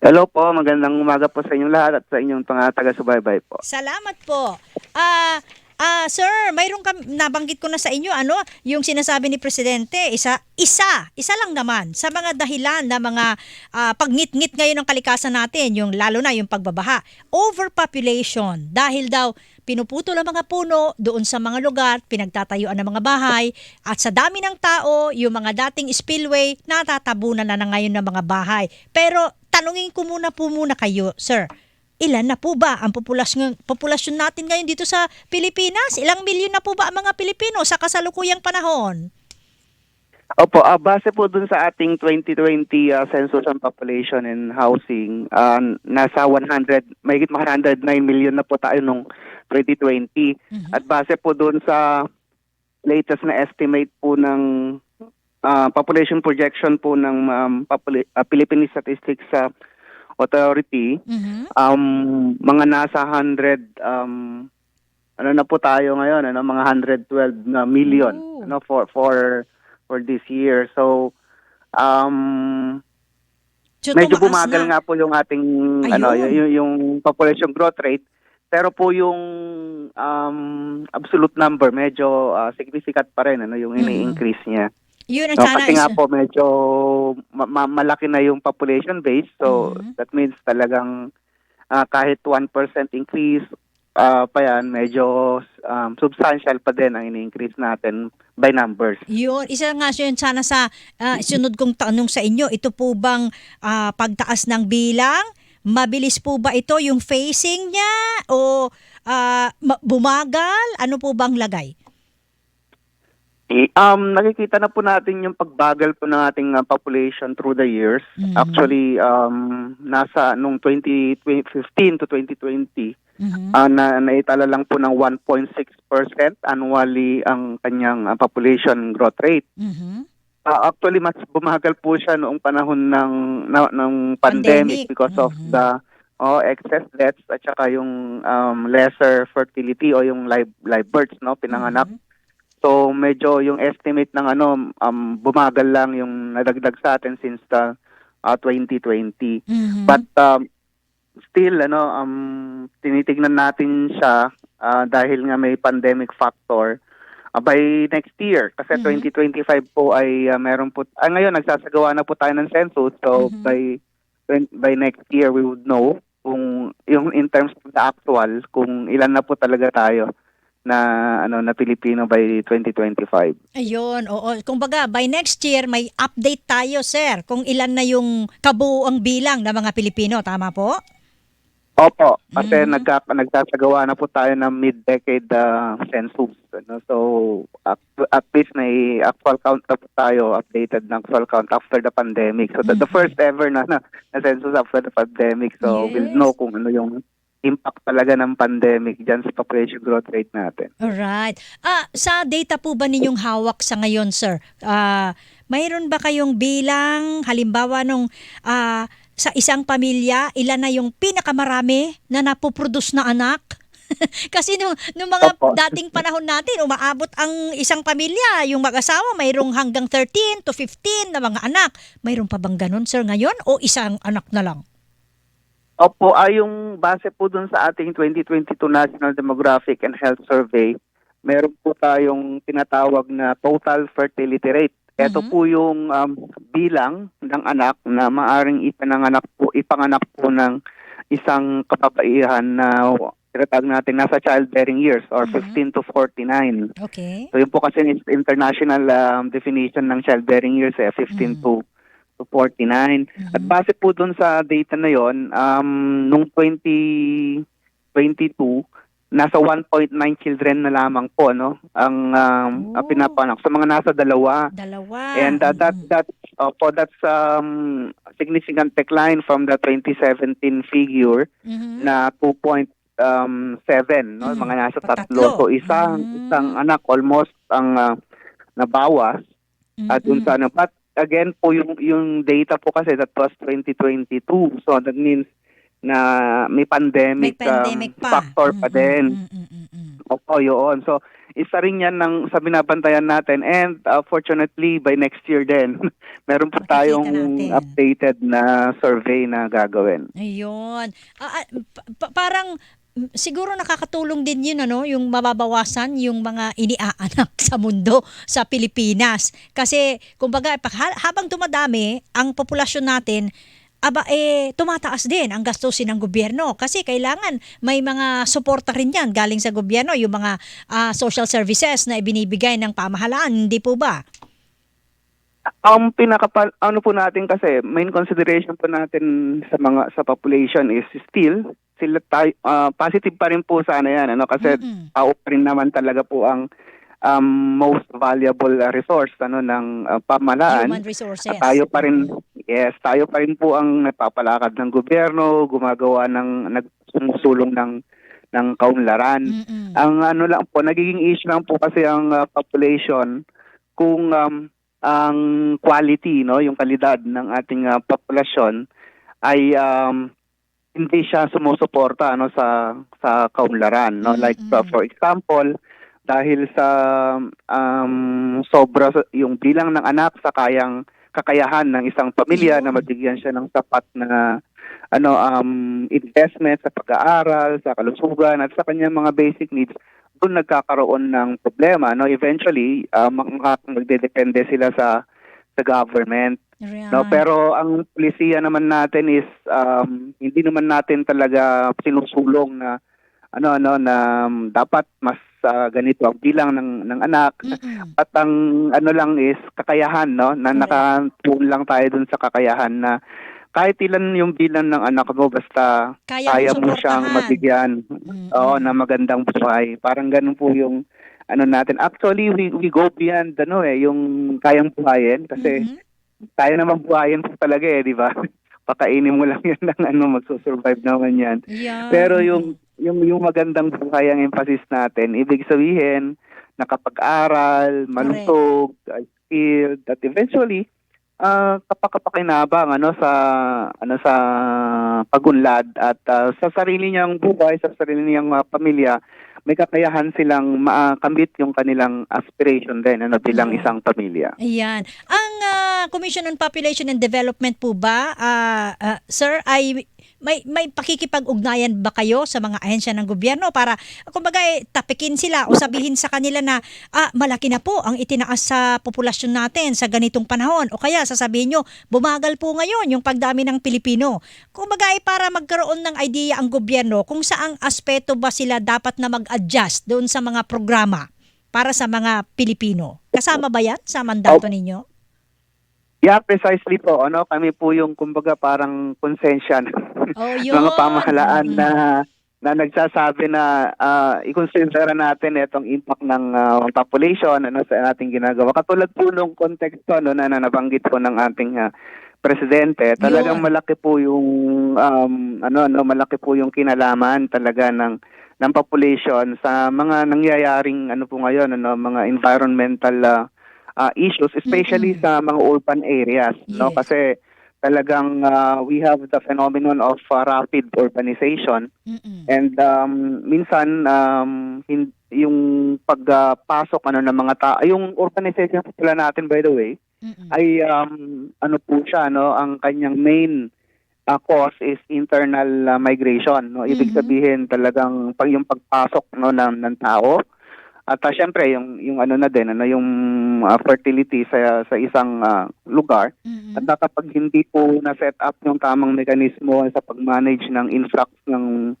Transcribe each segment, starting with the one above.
Hello po, magandang umaga po sa inyong lahat at sa inyong mga taga-subaybay po. Salamat po. Ah, ah, sir, mayroon kam nabanggit ko na sa inyo ano, yung sinasabi ni presidente, isa isa, isa lang naman sa mga dahilan na mga ah, pagngit-ngit ngayon ng kalikasan natin, yung lalo na yung pagbabaha. Overpopulation dahil daw pinuputol ang mga puno doon sa mga lugar, pinagtatayuan ng mga bahay, at sa dami ng tao, yung mga dating spillway, natatabunan na, na ngayon ng mga bahay. Pero tanungin ko muna po muna kayo, sir. Ilan na po ba ang populasyon, populasyon natin ngayon dito sa Pilipinas? Ilang milyon na po ba ang mga Pilipino sa kasalukuyang panahon? Opo, ah, base po dun sa ating 2020 ah, Census on Population and Housing, ah, nasa 100, mahigit mga 109 million na po tayo nung 2020. At base po dun sa latest na estimate po ng ah, population projection po ng um, popula- ah, Philippine Statistics ah, Authority, Mhm. um, mga nasa 100 um, ano na po tayo ngayon ano mga 112 na million Ooh. ano for for for this year so um So, medyo bumagal na. nga po yung ating Ayun. ano y- y- yung population growth rate pero po yung um absolute number medyo ah, significant pa rin ano yung ini-increase niya Yun ang No, sana kasi nga po medyo ma- ma- malaki na yung population base so Mhm. that means talagang ah, kahit 1% increase ah, pa yan medyo um, substantial pa din ang ini-increase natin by numbers. Yun, isa nga yun sana sa ah, sunod kong tanong sa inyo, ito po bang ah, pagtaas ng bilang? Mabilis po ba ito yung facing niya o ma- bumagal? Ano po bang lagay? Eh, Um, nakikita na po natin yung pagbagal po ng ating ah, population through the years. Mhm. Actually, um, nasa nung 2015 to 2020, Mhm. ah, na naitala lang po ng 1.6% annually ang kanyang ah, population growth rate. Mhm. Ah, actually, mas bumagal po siya noong panahon ng na, ng pandemic, Pandemic. because of Mhm. the oh, excess deaths at saka yung um, lesser fertility o yung live live births no pinanganak. Mhm. So medyo yung estimate ng ano um, bumagal lang yung nadagdag sa atin since the ah, 2020. Mhm. But um, still ano um tinitignan natin siya ah, dahil nga may pandemic factor ah, by next year kasi Mhm. 2025 po ay ah, meron po ah, ngayon nagsasagawa na po tayo ng census so Mhm. by by next year we would know kung yung in terms of the actual kung ilan na po talaga tayo na ano na Pilipino by 2025. Ayun, oo. Kumbaga, by next year, may update tayo, sir, kung ilan na yung kabuuang bilang ng mga Pilipino. Tama po? Opo, kasi Mhm. nagka, nagsasagawa na po tayo ng mid-decade uh, census. Ano? So, at, at least may actual count na po tayo, updated na actual count after the pandemic. So, the, the Mhm. first ever na, na, na census after the pandemic. So, Yes. we'll know kung ano yung impact talaga ng pandemic dyan sa population growth rate natin. Alright. Ah, sa data po ba ninyong hawak sa ngayon, sir? Ah, mayroon ba kayong bilang, halimbawa nung ah, sa isang pamilya, ilan na yung pinakamarami na napoproduce na anak? Kasi nung, nung mga Opo. dating panahon natin, umaabot ang isang pamilya, yung mag-asawa, mayroong hanggang 13 to 15 na mga anak. Mayroon pa bang ganun, sir, ngayon? O isang anak na lang? Opo, ay yung base po dun sa ating 2022 National Demographic and Health Survey, meron po tayong tinatawag na total fertility rate. Ito Mhm. po yung um, bilang ng anak na maaring ipananganak po, ipanganak po ng isang kababaihan na tinatawag natin nasa childbearing years or Mhm. 15 to 49. Okay. So yun po kasi international um, definition ng childbearing years eh, 15 Mhm. to to 49. At Mhm. base po dun sa data na yon, um, nung 2022, nasa 1.9 children na lamang po no ang um, Oh. pinapanak. So mga nasa dalawa. Dalawa. And uh, that Mhm. that opo, that's um significant decline from the 2017 figure Mhm. na 2.7 no Mhm. mga nasa Patatlo. tatlo. So isang Mhm. isang anak almost ang uh, nabawas at dun Mhm. sa ano. But again po yung yung data po kasi that was 2022. So that means na may May pandemic, pandemic um, pa. factor pa Mm, din. mm, mm, mm, mm. Opo, yun. So isa rin yan ng, sa binabantayan natin. And uh, fortunately, by next year din, meron po Makikita tayong natin. updated na survey na gagawin. Ayun. Ah, ah, pa- pa- parang siguro nakakatulong din yun ano, yung mababawasan yung mga iniaanak sa mundo sa Pilipinas. Kasi kumbaga habang dumadami ang populasyon natin, aba eh tumataas din ang gastusin ng gobyerno. Kasi kailangan may mga suporta rin yan galing sa gobyerno yung mga ah, social services na ibinibigay ng pamahalaan. Hindi po ba Ang pinaka ano po natin kasi main consideration po natin sa mga sa population is still sila tayo ah, positive pa rin po sana yan ano kasi Mm-mm. tao pa rin naman talaga po ang um, most valuable uh, resource ano ng uh, human resources At tayo pa rin yes, tayo pa rin po ang nagpapalakad ng gobyerno, gumagawa ng nagsusulong ng ng kaunlaran. Mm-mm. Ang ano lang po, nagiging issue lang po kasi ang uh, population kung um, ang quality, no, yung kalidad ng ating uh, populasyon ay um, hindi siya sumusuporta ano sa sa kaunlaran, no? Like uh, Mm-mm. for example, dahil sa um, sobra yung bilang ng anak sa kayang kakayahan ng isang pamilya na mabigyan siya ng sapat na ano um investment sa pag-aaral, sa kalusugan at sa kanyang mga basic needs, doon nagkakaroon ng problema no? Eventually mak- magdedepende sila sa sa government Ayan. no pero ang polisiya naman natin is um, hindi naman natin talaga sinusulong na ano ano na um, dapat mas ah, ganito ang bilang ng ng anak. Mm-mm. at ang ano lang is kakayahan no? Na nakatuon lang tayo dun sa kakayahan na kahit ilan yung bilang ng anak mo basta kaya, kaya mo siyang mabigyan. Mm-mm. oo na magandang buhay. Parang ganun po yung ano natin. Actually we we go beyond ano eh yung kayang buhayin. Kasi Mhm. kaya naman buhayin po talaga eh di ba? Pakainin mo lang yan ng ano magsusurvive naman yan. Yan. pero yung yung yung magandang buhay ang emphasis natin, ibig sabihin nakapag-aral, malusog, skilled, at eventually uh, kapakapakinabang ano sa ano sa pagunlad at ah, sa sarili niyang buhay, sa sarili niyang ah, pamilya, may kakayahan silang makamit yung kanilang aspiration din ano bilang Yeah. isang pamilya. Ayan. Ang ah, Commission on Population and Development po ba, ah, ah, sir, ay may may pakikipag-ugnayan ba kayo sa mga ahensya ng gobyerno para kumbaga eh, tapikin sila o sabihin sa kanila na ah, malaki na po ang itinaas sa populasyon natin sa ganitong panahon o kaya sasabihin nyo bumagal po ngayon yung pagdami ng Pilipino. Kumbaga ay para magkaroon ng idea ang gobyerno kung saang aspeto ba sila dapat na mag-adjust doon sa mga programa para sa mga Pilipino. Kasama ba yan sa mandato ninyo? Yeah, precisely po. Ano, kami po yung kumbaga parang konsensya Oh, yun. mga pamahalaan na na nagsasabi na uh, i-consider natin itong impact ng ah, population ano sa ating ginagawa. Katulad po nung konteksto no, na, na nabanggit po ng ating ah, presidente, talagang Yun. malaki po yung um, ano no, malaki po yung kinalaman talaga ng ng population sa mga nangyayaring ano po ngayon ano mga environmental ah, ah, issues especially Mm-mm. sa mga urban areas no Yes. kasi talagang ah, we have the phenomenon of ah, rapid urbanization Mm-mm. and um, minsan um, hin- yung pagpasok ano ng mga tao yung urbanization pala natin by the way Mm-mm. ay um, ano po siya no ang kanyang main ah, cause is internal ah, migration no ibig Mhm. sabihin talagang pag yung pagpasok no ng, ng tao at uh, syempre yung yung ano na din ano yung ah, fertility sa sa isang ah, lugar Mm-mm. at kapag hindi po na-set up yung tamang mekanismo sa pag-manage ng influx ng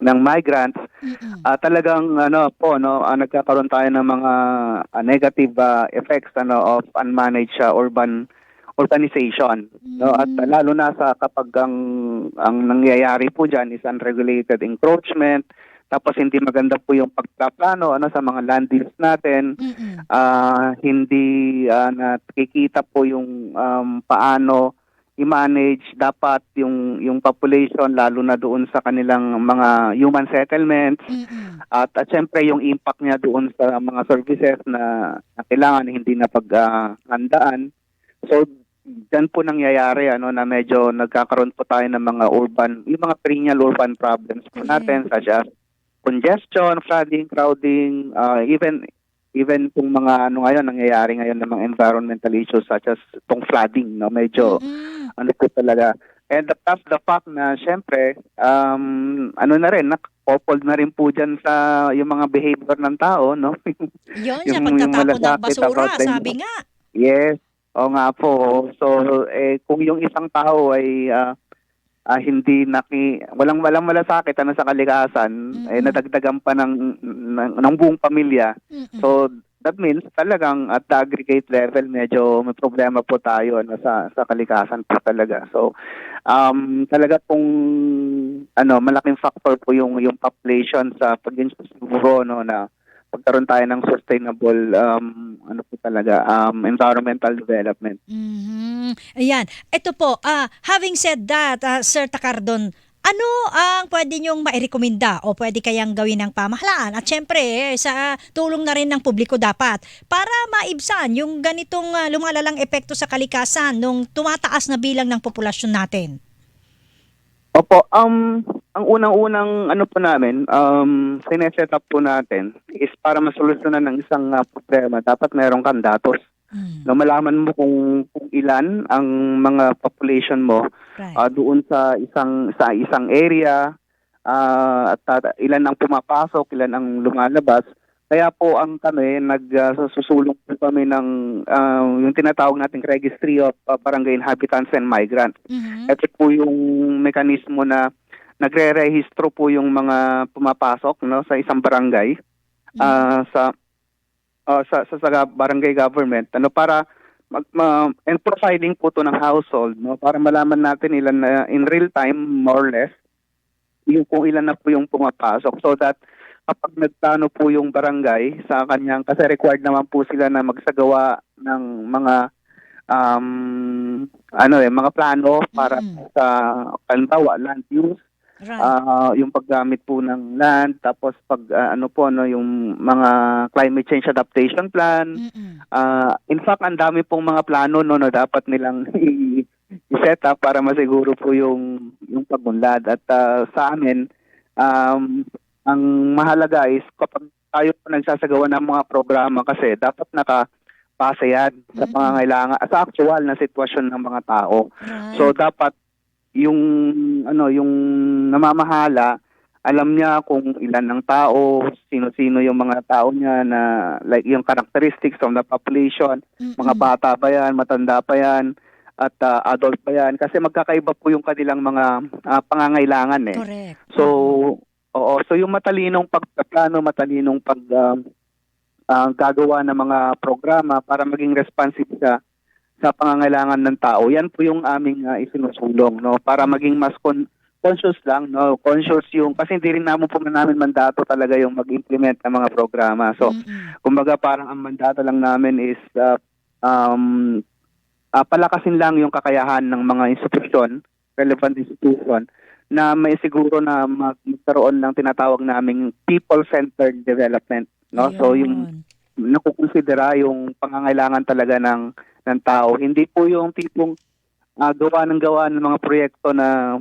ng migrants, Mm-mm. ah, talagang ano po no, ah, nagkakaroon tayo ng mga ah, negative ah, effects ano of unmanaged ah, urban urbanization no at Mm. lalo na sa kapag ang ang nangyayari po diyan is unregulated encroachment tapos hindi maganda po yung pagpaplano ano sa mga land deals natin Mm-mm. ah hindi ah, nakikita po yung um, paano i-manage dapat yung yung population lalo na doon sa kanilang mga human settlements Mm-mm. at at syempre yung impact niya doon sa mga services na, na kailangan hindi na paghandaan so dyan po nangyayari ano na medyo nagkakaroon po tayo ng mga urban yung mga perennial urban problems po natin such as congestion, flooding, crowding, uh, even even kung mga ano ngayon nangyayari ngayon ng mga environmental issues such as tong flooding, no, medyo Mm-mm. ano po talaga. And the, plus the fact na syempre, um, ano na rin, nakopod na rin po dyan sa yung mga behavior ng tao, no? Yun, Yung- sa pagtatapon ng basura, sabi nga. yes, o nga po. So, eh, kung yung isang tao ay ah, ah, hindi naki, walang walang malasakit ano sa kalikasan, eh, Mm-mm. nadagdagan pa ng, ng, ng buong pamilya. Mm-mm. So, that means talagang at the aggregate level medyo may problema po tayo ano sa sa kalikasan po talaga. So um talaga pong ano malaking factor po yung yung population sa pag-ensure siguro no na pagkaroon tayo ng sustainable um ano po talaga um environmental development. Mhm. Ayan. Ito po, ah, having said that, ah, Sir Takardon, ano ang pwede niyong mairekomenda o pwede kayang gawin ng pamahalaan? At syempre, eh, sa tulong na rin ng publiko dapat para maibsan yung ganitong ah, lumalalang epekto sa kalikasan nung tumataas na bilang ng populasyon natin. Opo, um ang unang-unang ano po namin, um sineset up po natin is para masolusyonan ng isang ah, problema, dapat meron kang datos. Mm, No, malaman mo kung, kung ilan ang mga population mo right. ah, doon sa isang sa isang area ah, at ah, ilan ang pumapasok, ilan ang lumalabas. Kaya po ang kami nagsusulong po kami ng ah, yung tinatawag nating Registry of ah, Barangay Inhabitants and Migrants. Mhm. Ito po yung mekanismo na nagre-rehistro po yung mga pumapasok no sa isang barangay ah, sa ah, sa, sa sa barangay government ano para mag, ma- and profiling po to ng household no para malaman natin ilan na in real time more or less yung kung ilan na po yung pumapasok so that kapag nagplano po yung barangay sa kanyang kasi required naman po sila na magsagawa ng mga um ano eh mga plano para Mm. sa halimbawa land use Right. Ah, yung paggamit po ng land tapos pag ah, ano po no yung mga climate change adaptation plan Mm-mm. Ah, in fact ang dami pong mga plano no na dapat nilang i-set up para masiguro po yung yung pagunlad at ah, sa amin um ang mahalaga is kapag tayo po nagsasagawa ng mga programa kasi dapat naka base yan sa pangangailangan sa actual na sitwasyon ng mga tao Right. So dapat yung ano yung namamahala alam niya kung ilan ang tao, sino-sino yung mga tao niya na like yung characteristics of the population, mga bata ba yan, matanda pa yan, at ah, adult pa yan kasi magkakaiba po yung kanilang mga ah, pangangailangan eh. Correct. So, oo, so yung matalinong pagplano, matalinong pag um, ah, gagawa ng mga programa para maging responsive sa sa pangangailangan ng tao. Yan po yung aming ah, isinusulong, no, para maging mas con- conscious lang, no, conscious yung kasi hindi rin namin po namin mandato talaga yung mag-implement ng mga programa. So, Mm-mm. kumbaga parang ang mandato lang namin is ah, um, ah, palakasin lang yung kakayahan ng mga institusyon, relevant institution, na may siguro na mag- magkaroon ng tinatawag naming people-centered development. No? So yung Yun. nakukonsidera yung pangangailangan talaga ng ng tao. Hindi po yung tipong ah, gawa ng gawa ng mga proyekto na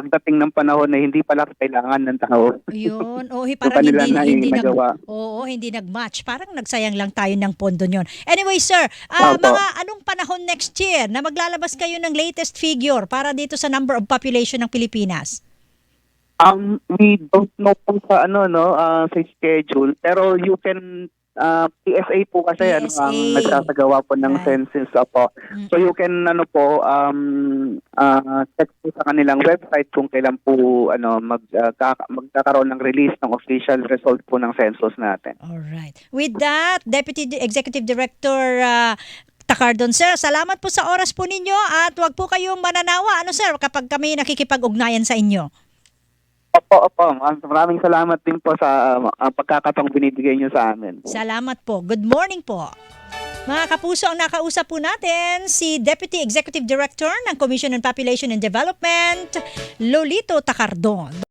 pagdating ng panahon na hindi pala kailangan ng tao. Yun. Oh, Yung parang hindi, na hindi nag, nagawa. Oo, hindi nag-match. Parang nagsayang lang tayo ng pondo nyon. Anyway, sir, ah, Opo. mga anong panahon next year na maglalabas kayo ng latest figure para dito sa number of population ng Pilipinas? Um, we don't know po sa ano no ah, sa schedule pero you can ah, PSA po kasi ano ang PSA. nagsasagawa po ng Right. census po. So you can ano po um ah, check po sa kanilang website kung kailan po ano mag ah, kaka- magkakaroon ng release ng official result po ng census natin. All right. With that, Deputy Executive Director ah, Takardon, sir, salamat po sa oras po ninyo at wag po kayong mananawa, ano sir, kapag kami nakikipag-ugnayan sa inyo. Opo, opo. Maraming salamat din po sa uh, pagkakataong binibigay niyo sa amin. Salamat po. Good morning po. Mga kapuso, ang nakausap po natin si Deputy Executive Director ng Commission on Population and Development, Lolito Takardon.